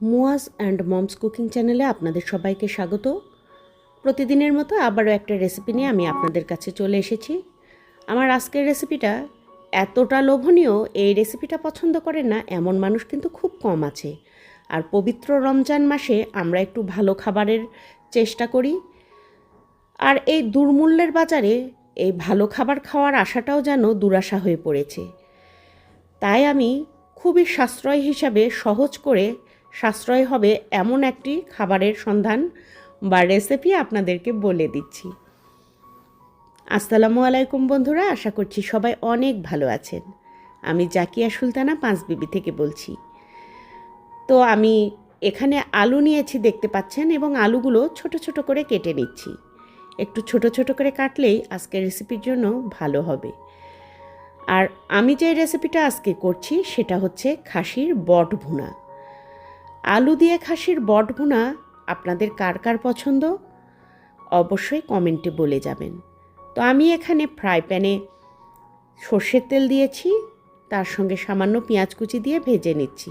Muaz and moms cooking চ্যানেলে আপনাদের সবাইকে স্বাগত। প্রতিদিনের মতো আবারও একটা রেসিপি নিয়ে আমি আপনাদের কাছে চলে এসেছি। আমার আজকের রেসিপিটা এতটা লোভনীয়, এই রেসিপিটা পছন্দ করে না, এমন মানুষ কিন্তু খুব কম আছে। আর পবিত্র রমজান মাসে আমরা একটু ভালো খাবারের চেষ্টা করি। আর এই দুর্মূল্যের বাজারে এই ভালো খাবার খাওয়ার আশাটাও যেন দুরাশা হয়ে পড়েছে। তাই আমি খুবই সাশ্রয় হিসাবে সহজ করে সাশ্রয় হবে এমন একটি খাবারের সন্ধান বা রেসিপি আপনাদেরকে বলে দিচ্ছি। আসসালামু আলাইকুম বন্ধুরা, আশা করছি সবাই অনেক ভালো আছেন। আমি জাকিয়া সুলতানা পাঁচবিবি থেকে বলছি। তো আমি এখানে আলু নিয়েছি, দেখতে পাচ্ছেন, এবং আলুগুলো ছোট ছোট করে কেটে নিচ্ছি। একটু ছোট ছোট করে কাটলেই আজকের রেসিপির জন্য ভালো হবে। আর আমি যে রেসিপিটা আজকে করছি, সেটা হচ্ছে খাসির বট ভুনা আলু দিয়ে খাসির বট ভুনা আপনাদের কার কার পছন্দ? অবশ্যই কমেন্টে বলে যাবেন। তো আমি এখানে ফ্রাই প্যানে সর্ষের তেল দিয়েছি, তার সঙ্গে সামান্য পেঁয়াজ কুচি দিয়ে ভেজে নিচ্ছি।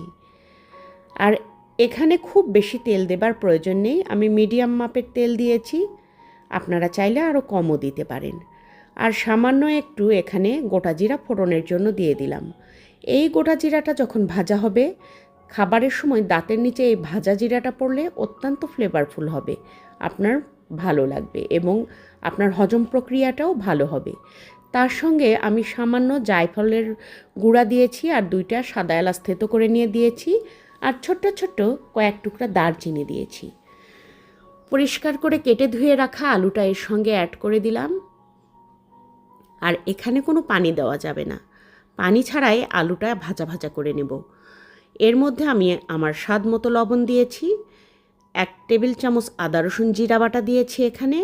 আর এখানে খুব বেশি তেল দেবার প্রয়োজন নেই, আমি মিডিয়াম মাপের তেল দিয়েছি, আপনারা চাইলে আরও কমও দিতে পারেন। আর সামান্য একটু এখানে গোটা জিরা ফোড়নের জন্য দিয়ে দিলাম। এই গোটা জিরাটা যখন ভাজা হবে খাবারের সময় দাঁতের নিচে এই ভাজা জিরাটা পড়লে অত্যন্ত ফ্লেভারফুল হবে, আপনার ভালো লাগবে এবং আপনার হজম প্রক্রিয়াটাও ভালো হবে। তার সঙ্গে আমি সামান্য জায়ফলের গুঁড়া দিয়েছি আর দুইটা সাদা এলাচ থেতো করে নিয়ে দিয়েছি আর ছোট্ট ছোট্ট কয়েক টুকরা দারচিনি দিয়েছি। পরিষ্কার করে কেটে ধুয়ে রাখা আলুটা এর সঙ্গে অ্যাড করে দিলাম। আর এখানে কোনো পানি দেওয়া যাবে না। পানি ছাড়াই আলুটা ভাজা ভাজা করে নেব। এর মধ্যে আমি আমার স্বাদ মতো লবণ দিয়েছি, এক টেবিল চামচ আদা রসুন জিরা বাটা দিয়েছি এখানে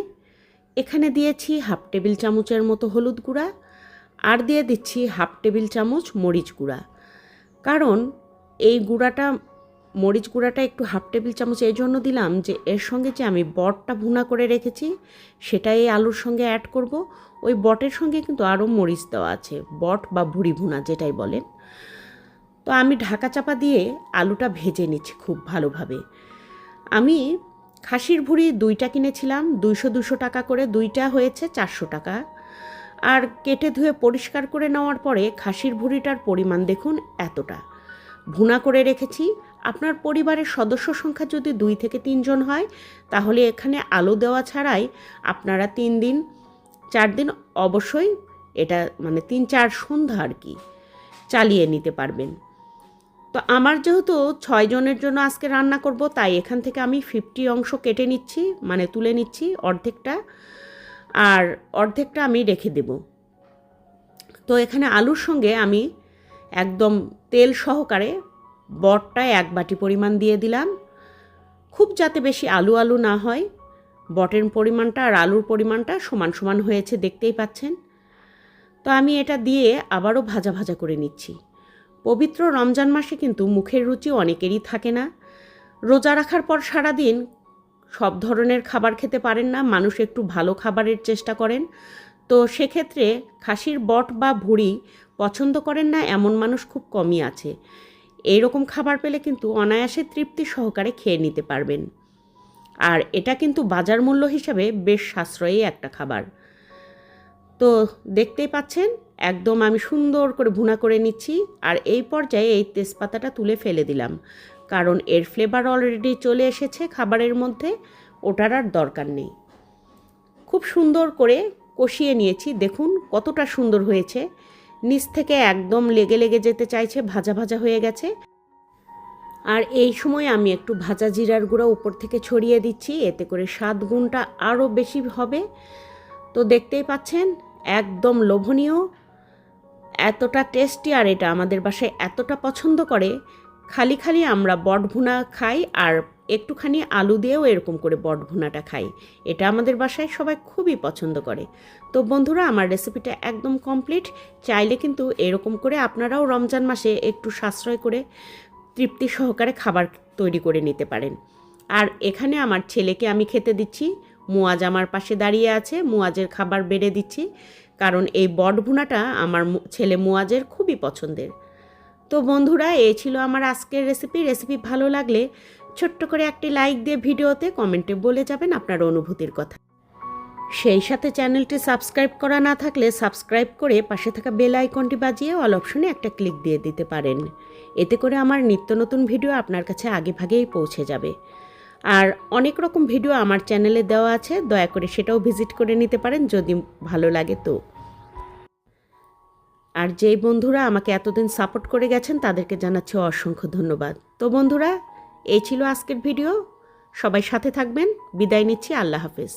এখানে দিয়েছি হাফ টেবিল চামচের মতো হলুদ গুঁড়া, আর দিয়ে দিচ্ছি হাফ টেবিল চামচ মরিচ গুঁড়া। কারণ এই গুঁড়াটা, মরিচ গুঁড়াটা একটু হাফ টেবিল চামচ এই জন্য দিলাম যে এর সঙ্গে যে আমি বটটা ভুনা করে রেখেছি সেটা এই আলুর সঙ্গে অ্যাড করব। ওই বটের সঙ্গে কিন্তু আরও মরিচ দেওয়া আছে, বট বা ভুড়ি ভুনা যেটাই বলেন। তো আমি ঢাকা চাপা দিয়ে আলুটা ভেজে নিচ্ছি খুব ভালোভাবে। আমি খাসির ভুড়ি দুইটা কিনেছিলাম, দুইশো দুশো টাকা করে, দুইটা হয়েছে চারশো টাকা। আর কেটে ধুয়ে পরিষ্কার করে নেওয়ার পরে খাসির ভুড়িটার পরিমাণ দেখুন এতটা। ভুনা করে রেখেছি। আপনার পরিবারের সদস্য সংখ্যা যদি দুই থেকে তিনজন হয়, তাহলে এখানে আলু দেওয়া ছাড়াই আপনারা তিন দিন, চার দিন অবশ্যই এটা মানে তিন চার সন্ধ্যা আর কি চালিয়ে নিতে পারবেন। তো আমার যেহেতু ছয় জনের জন্য আজকে রান্না করব, তাই এখান থেকে আমি ফিফটি অংশ কেটে নিচ্ছি মানে তুলে নিচ্ছি অর্ধেকটা। আর অর্ধেকটা আমি রেখে দেব। তো এখানে আলুর সঙ্গে আমি একদম তেল সহকারে বটটায় এক বাটি পরিমাণ দিয়ে দিলাম। খুব যাতে বেশি আলু আলু না হয়, বটের পরিমাণটা আর আলুর পরিমাণটা সমান সমান হয়েছে দেখতেই পাচ্ছেন। তো আমি এটা দিয়ে আবারও ভাজা ভাজা করে নিচ্ছি। পবিত্র রমজান মাসে কিন্তু মুখের রুচি অনেকেরই থাকে না। রোজা রাখার পর সারাদিন সব ধরনের খাবার খেতে পারেন না, মানুষ একটু ভালো খাবারের চেষ্টা করেন। তো সেক্ষেত্রে খাসির বট বা ভুড়ি পছন্দ করেন না, এমন মানুষ খুব কমই আছে। এইরকম খাবার পেলে কিন্তু অনায়াসে তৃপ্তি সহকারে খেয়ে নিতে পারবেন। আর এটা কিন্তু বাজার মূল্য হিসাবে বেশ সাশ্রয়ী একটা খাবার। তো দেখতেই পাচ্ছেন একদম আমি সুন্দর করে ভুনা করে নিচ্ছি আর এই পর্যায়ে এই তেজপাতাটা তুলে ফেলে দিলাম। কারণ এর ফ্লেভার অলরেডি চলে এসেছে খাবারের মধ্যে, ওটার আর দরকার নেই। খুব সুন্দর করে কষিয়ে নিয়েছি, দেখুন কতটা সুন্দর হয়েছে। নিচ থেকে একদম লেগে লেগে যেতে চাইছে, ভাজা ভাজা হয়ে গেছে। আর এই সময় আমি একটু ভাজা জিরার গুঁড়া উপর থেকে ছড়িয়ে দিচ্ছি, এতে করে স্বাদ গুণটা আরও বেশি হবে। তো দেখতেই পাচ্ছেন, একদম লোভনীয়। এতটা টেস্টি আর এটা আমাদের বাসায় এতটা পছন্দ করে, খালি খালি আমরা বটভুনা খাই আর একটুখানি আলু দিয়েও এরকম করে বটভুনাটা খাই। এটা আমাদের বাসায় সবাই খুবই পছন্দ করে। তো বন্ধুরা, আমার রেসিপিটা একদম কমপ্লিট। চাইলে কিন্তু এরকম করে আপনারাও রমজান মাসে একটু সাশ্রয় করে তৃপ্তি সহকারে খাবার তৈরি করে নিতে পারেন। আর এখানে আমার ছেলেকে আমি খেতে দিচ্ছি। মুয়াজ আমার পাশে দাঁড়িয়ে আছে, মুয়াজের খাবার বেড়ে দিচ্ছি। কারণ এই বটভুনাটা আমার ছেলে মুয়াজের খুবই পছন্দের। তো বন্ধুরা এই ছিল আমার আজকের রেসিপি রেসিপি ভালো লাগলে ছোট্ট করে একটি লাইক দিয়ে ভিডিওতে কমেন্টে বলে যাবেন আপনার অনুভূতির কথা। সেই সাথে চ্যানেলটি সাবস্ক্রাইব করা না থাকলে সাবস্ক্রাইব করে পাশে থাকা বেল আইকনটি বাজিয়ে অল অপশনে একটা ক্লিক দিয়ে দিতে পারেন। এতে করে আমার নিত্য নতুন ভিডিও আপনার কাছে আগে ভাগেই পৌঁছে যাবে। আর অনেক রকম ভিডিও আমার চ্যানেলে দেওয়া আছে, দয়া করে সেটাও ভিজিট করে নিতে পারেন যদি ভালো লাগে তো। আর যেই বন্ধুরা আমাকে এতদিন সাপোর্ট করে গেছেন, তাদেরকে জানাচ্ছি অসংখ্য ধন্যবাদ। তো বন্ধুরা, এই ছিল আজকের ভিডিও সবাই সাথে থাকবেন। বিদায় নিচ্ছি। আল্লাহ হাফেজ।